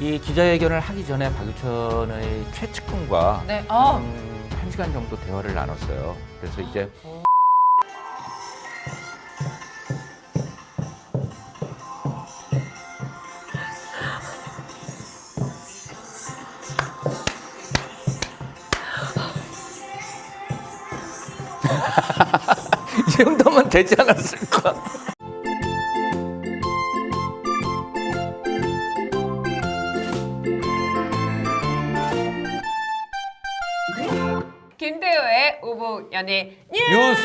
이 기자회견을 하기 전에 박유천의 최측근과 네. 아. 음, 한 시간 정도 대화를 나눴어요. 그래서 이제 이 정도면 되지 않았을까? 오복 연예 뉴스, 뉴스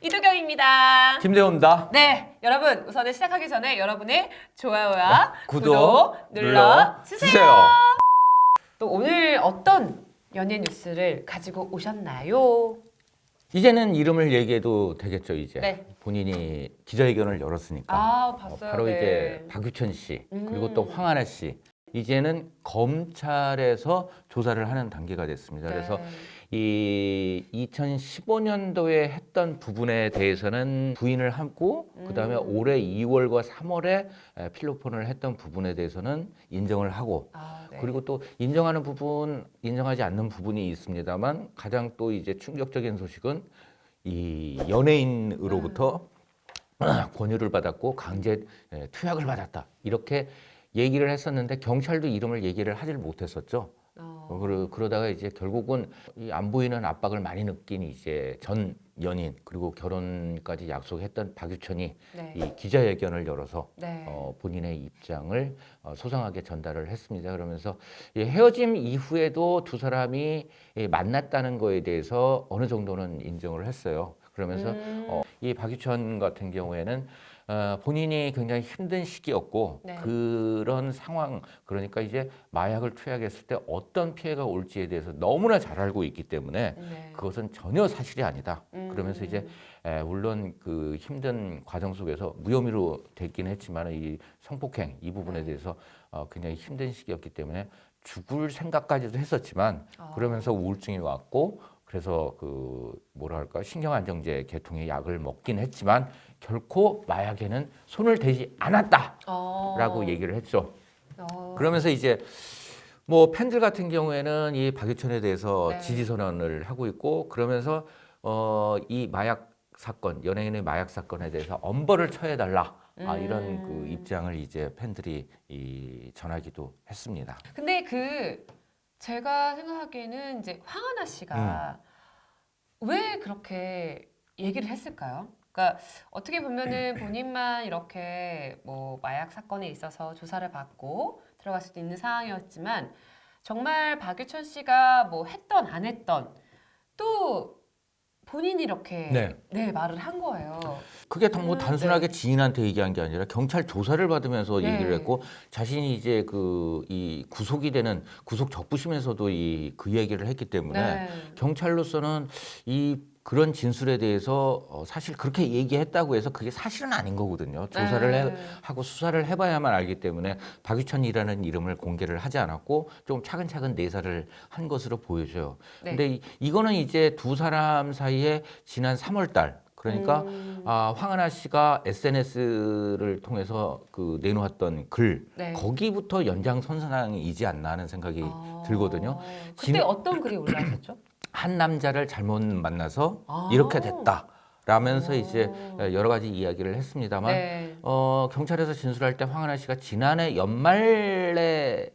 이도경입니다. 김대호입니다. 네, 여러분 우선은 시작하기 전에 여러분의 좋아요와 구독, 구독 눌러 주세요. 또 오늘 어떤 연예 뉴스를 가지고 오셨나요? 이제는 이름을 얘기해도 되겠죠 이제 네. 본인이 기자회견을 열었으니까 아, 어, 봤어요. 바로 네. 이제 박유천 씨 그리고 음. 또 황하나 씨 이제는 검찰에서 조사를 하는 단계가 됐습니다. 네. 그래서 이 2015년도에 했던 부분에 대해서는 부인을 하고 그다음에 음. 올해 2월과 3월에 필로폰을 했던 부분에 대해서는 인정을 하고 아, 네. 그리고 또 인정하는 부분, 인정하지 않는 부분이 있습니다만 가장 또 이제 충격적인 소식은 이 연예인으로부터 권유를 받았고 강제 예, 투약을 받았다 이렇게 얘기를 했었는데 경찰도 이름을 얘기를 하질 못했었죠. 어, 어, 그러, 그러다가 이제 결국은 이 안 보이는 압박을 많이 느낀 이제 전 연인 그리고 결혼까지 약속했던 박유천이 네. 이 기자회견을 열어서 네. 어, 본인의 입장을 어, 소상하게 전달을 했습니다. 그러면서 이 헤어짐 이후에도 두 사람이 이 만났다는 거에 대해서 어느 정도는 인정을 했어요. 그러면서 음. 어, 이 박유천 같은 경우에는 어, 본인이 굉장히 힘든 시기였고 네. 그런 상황 그러니까 이제 마약을 투약했을 때 어떤 피해가 올지에 대해서 너무나 잘 알고 있기 때문에 네. 그것은 전혀 사실이 아니다. 음. 그러면서 이제 에, 물론 그 힘든 과정 속에서 무혐의로 됐긴 했지만 이 성폭행 이 부분에 대해서 어, 굉장히 힘든 시기였기 때문에 죽을 생각까지도 했었지만 아. 그러면서 우울증이 왔고 그래서 그 뭐라 할까 신경안정제 계통의 약을 먹긴 했지만 결코 마약에는 손을 대지 않았다라고 어. 얘기를 했죠. 어. 그러면서 이제 뭐 팬들 같은 경우에는 이 박유천에 대해서 네. 지지 선언을 하고 있고 그러면서 어 이 마약 사건 연예인의 마약 사건에 대해서 엄벌을 처해 달라 아, 이런 음. 그 입장을 이제 팬들이 이 전하기도 했습니다. 근데 그 제가 생각하기에는 이제 황하나 씨가 음. 왜 그렇게 얘기를 했을까요? 그러니까 어떻게 보면은 본인만 이렇게 뭐 마약 사건에 있어서 조사를 받고 들어갈 수도 있는 상황이었지만 정말 박유천 씨가 뭐 했던 안 했던 또 본인이 이렇게 네. 네, 말을 한 거예요. 그게 단- 뭐 음, 단순하게 지인한테 얘기한 게 아니라 경찰 조사를 받으면서 네. 얘기를 했고 자신이 이제 그 이 구속이 되는 구속 적부심에서도 이 그 얘기를 했기 때문에 네. 경찰로서는 이 그런 진술에 대해서 어, 사실 그렇게 얘기했다고 해서 그게 사실은 아닌 거거든요. 조사를 네. 해, 하고 수사를 해봐야만 알기 때문에 박유천이라는 이름을 공개를 하지 않았고 좀 차근차근 내사를 한 것으로 보여져요. 네. 근데 이, 이거는 이제 두 사람 사이에 지난 3월달 그러니까 음, 아, 황하나 씨가 SNS를 통해서 그 내놓았던 글 네. 거기부터 연장선상이지 않나 하는 생각이 아. 들거든요. 그때 진- 어떤 글이 올라왔었죠? 한 남자를 잘못 만나서 아. 이렇게 됐다. 라면서 오. 이제 여러 가지 이야기를 했습니다만 네. 어, 경찰에서 진술할 때 황하나 씨가 지난해 연말에까지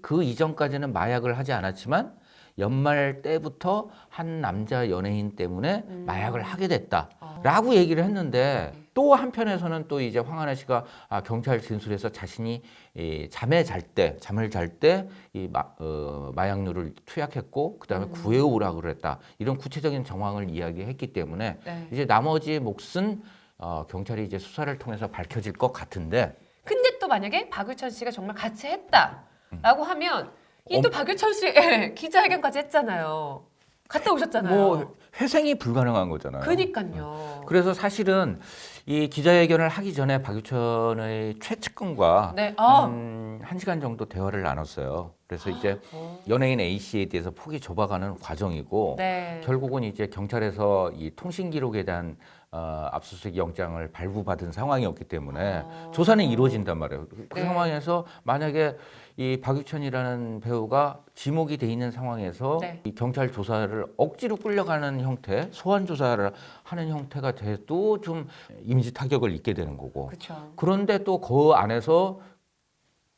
그 이전까지는 마약을 하지 않았지만 연말 때부터 한 남자 연예인 때문에 음. 마약을 하게 됐다. 아. 라고 얘기를 했는데 또 한편에서는 또 이제 황하나 씨가 아, 경찰 진술에서 자신이 이 잠에 잘 때 잠을 잘 때 이 어, 마약류를 투약했고 그다음에 음. 구해오라 그랬다 이런 구체적인 정황을 이야기했기 때문에 네. 이제 나머지 몫은 어, 경찰이 이제 수사를 통해서 밝혀질 것 같은데 근데 또 만약에 박유천 씨가 정말 같이 했다라고 하면 이 또. 박유천 씨 예, 기자회견까지 했잖아요. 갔다 오셨잖아요. 뭐 회생이 불가능한 거잖아요. 그니까요. 그래서 사실은 이 기자회견을 하기 전에 박유천의 최측근과 네. 아. 한, 한 시간 정도 대화를 나눴어요. 그래서 이제 어. 연예인 A 씨에 대해서 폭이 좁아가는 과정이고 네. 결국은 이제 경찰에서 이 통신 기록에 대한 어, 압수수색 영장을 발부받은 상황이었기 때문에 아. 조사는 이루어진단 말이에요. 그 네. 상황에서 만약에 이 박유천이라는 배우가 지목이 돼 있는 상황에서 네. 이 경찰 조사를 억지로 끌려가는 형태, 소환 조사를 하는 형태가 돼도 좀 이미지 타격을 입게 되는 거고. 그렇죠. 그런데 또 그 안에서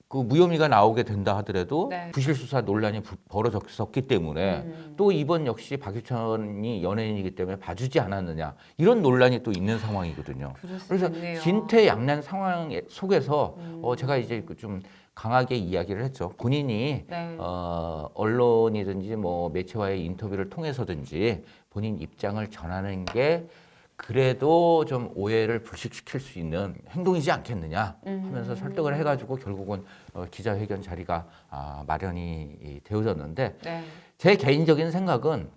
그 무혐의가 나오게 된다 하더라도 네. 부실 수사 논란이 부- 벌어졌었기 때문에 음. 또 이번 역시 박유천이 연예인이기 때문에 봐주지 않았느냐 이런 논란이 또 있는 상황이거든요. 그럴 수 그래서 있네요. 진퇴양난 상황 속에서 음. 어 제가 이제 그좀 강하게 이야기를 했죠. 본인이 네. 어 언론이든지 뭐 매체와의 인터뷰를 통해서든지 본인 입장을 전하는 게 그래도 좀 오해를 불식시킬 수 있는 행동이지 않겠느냐 하면서 음. 설득을 해가지고 결국은 어, 기자회견 자리가 아, 마련이 이 되어졌는데 네. 제 개인적인 생각은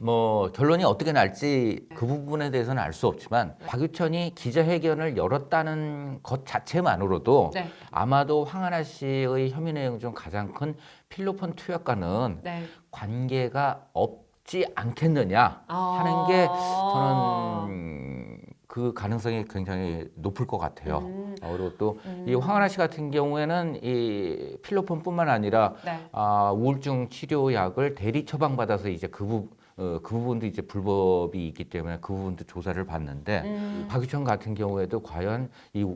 뭐 결론이 어떻게 날지 그 부분에 대해서는 알 수 없지만 박유천이 기자회견을 열었다는 것 자체만으로도 네. 아마도 황하나 씨의 혐의 내용 중 가장 큰 필로폰 투약과는 네. 관계가 없지 않겠느냐 하는 게 저는 그 가능성이 굉장히 높을 것 같아요. 음. 어, 그리고 또이 음. 황하나 씨 같은 경우에는 이 필로폰뿐만 아니라 네. 아, 우울증 치료약을 대리 처방받아서 이제 그, 부, 어, 그 부분도 이제 불법이 있기 때문에 그 부분도 조사를 받는데 음. 박유천 같은 경우에도 과연 이,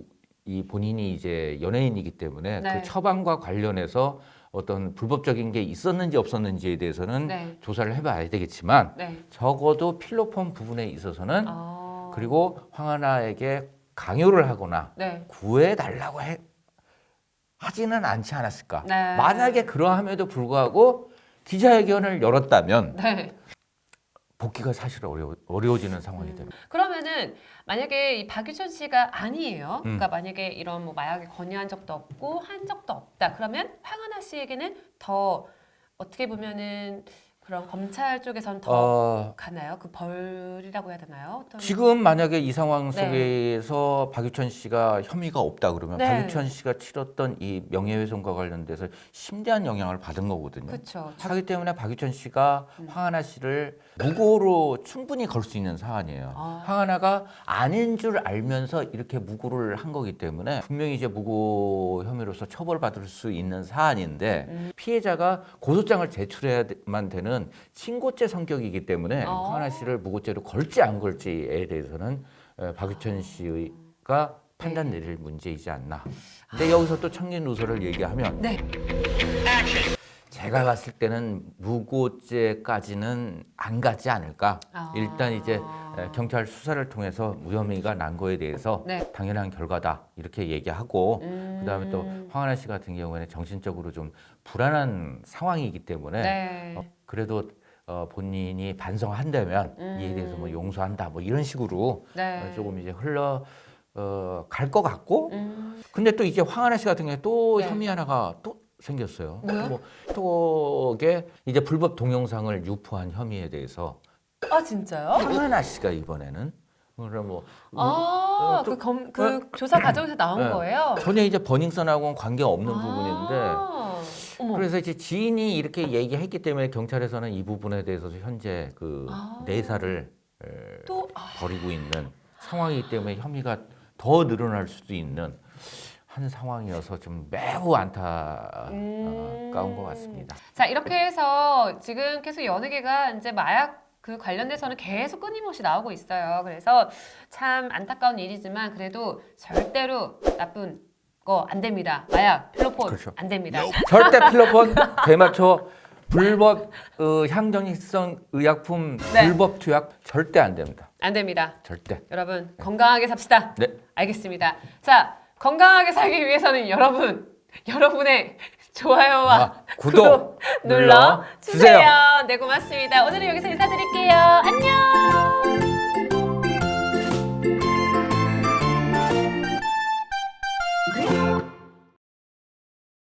이 본인이 이제 연예인이기 때문에 네. 그 처방과 관련해서 어떤 불법적인 게 있었는지 없었는지에 대해서는 네. 조사를 해봐야 되겠지만 네. 적어도 필로폰 부분에 있어서는 아. 그리고 황하나에게 강요를 하거나 네. 구해달라고 해, 하지는 않지 않았을까. 네. 만약에 그러함에도 불구하고 기자회견을 열었다면 네. 복귀가 사실 어려워, 어려워지는 상황이 됩니다. 그러면은 만약에 이 박유천 씨가 아니에요. 음. 그러니까 만약에 이런 뭐 마약에 권유한 적도 없고 한 적도 없다. 그러면 황하나 씨에게는 더 어떻게 보면은 그런 검찰 쪽에선 더 어, 가나요? 그 벌이라고 해야 되나요? 어떤- 지금 만약에 이 상황 네. 속에서 박유천 씨가 혐의가 없다 그러면 네. 박유천 씨가 치렀던 이 명예훼손과 관련돼서 심대한 영향을 받은 거거든요. 그렇죠. 하기 때문에 박유천 씨가 음. 황하나 씨를 무고로 충분히 걸 수 있는 사안이에요. 아. 황하나가 아닌 줄 알면서 이렇게 무고를 한 거기 때문에 분명히 이제 무고 혐의로서 처벌받을 수 있는 사안인데 음. 피해자가 고소장을 제출해야만 되는 친고죄 성격이기 때문에 어. 황하나 씨를 무고죄로 걸지 안 걸지에 대해서는 에, 박유천 씨가 판단 내릴 문제이지 않나. 근데 여기서 또 청긴 누설을 얘기하면 네. 제가 봤을 때는 무고죄까지는 안 가지 않을까. 아. 일단 이제 에, 경찰 수사를 통해서 무혐의가 난 거에 대해서 네. 당연한 결과다 이렇게 얘기하고 음. 그다음에 또 황하나 씨 같은 경우에는 정신적으로 좀 불안한 상황이기 때문에 네. 어, 그래도 어, 본인이 반성한다면 이에 대해서 뭐 음. 용서한다 뭐 이런 식으로 네. 어, 조금 이제 흘러 어, 갈 것 같고 음. 근데 또 이제 황하나 씨 같은 경우에 또 네. 혐의 하나가 또 생겼어요. 뭐요? 뭐, 또게 이제 불법 동영상을 유포한 혐의에 대해서 아 진짜요? 황하나 씨가 이번에는 그럼 뭐 아, 어, 또- 그, 검, 그 조사 과정에서 나온 네. 거예요? 전혀 이제 버닝썬하고는 관계 없는 아. 부분인데 어머. 그래서 이제 지인이 이렇게 얘기했기 때문에 경찰에서는 이 부분에 대해서 현재 그 아. 내사를 에, 또 아, 벌이고 있는 상황이기 때문에 혐의가 더 늘어날 수도 있는 한 상황이어서 좀 매우 안타까운 음. 것 같습니다. 자 이렇게 해서 지금 계속 연예계가 이제 마약 그 관련돼서는 계속 끊임없이 나오고 있어요. 그래서 참 안타까운 일이지만 그래도 절대로 나쁜 거 안 됩니다. 마약, 필로폰 그렇죠. 안 됩니다. 절대 필로폰, 대마초, 불법 어, 향정익성 의약품 네. 불법 투약 절대 안 됩니다. 안 됩니다. 절대. 여러분 건강하게 삽시다. 네. 알겠습니다. 자 건강하게 살기 위해서는 여러분, 여러분의 좋아요와 아, 구독, 눌러 주세요. 네, 고맙습니다. 오늘은 여기서 인사드릴게요. 안녕!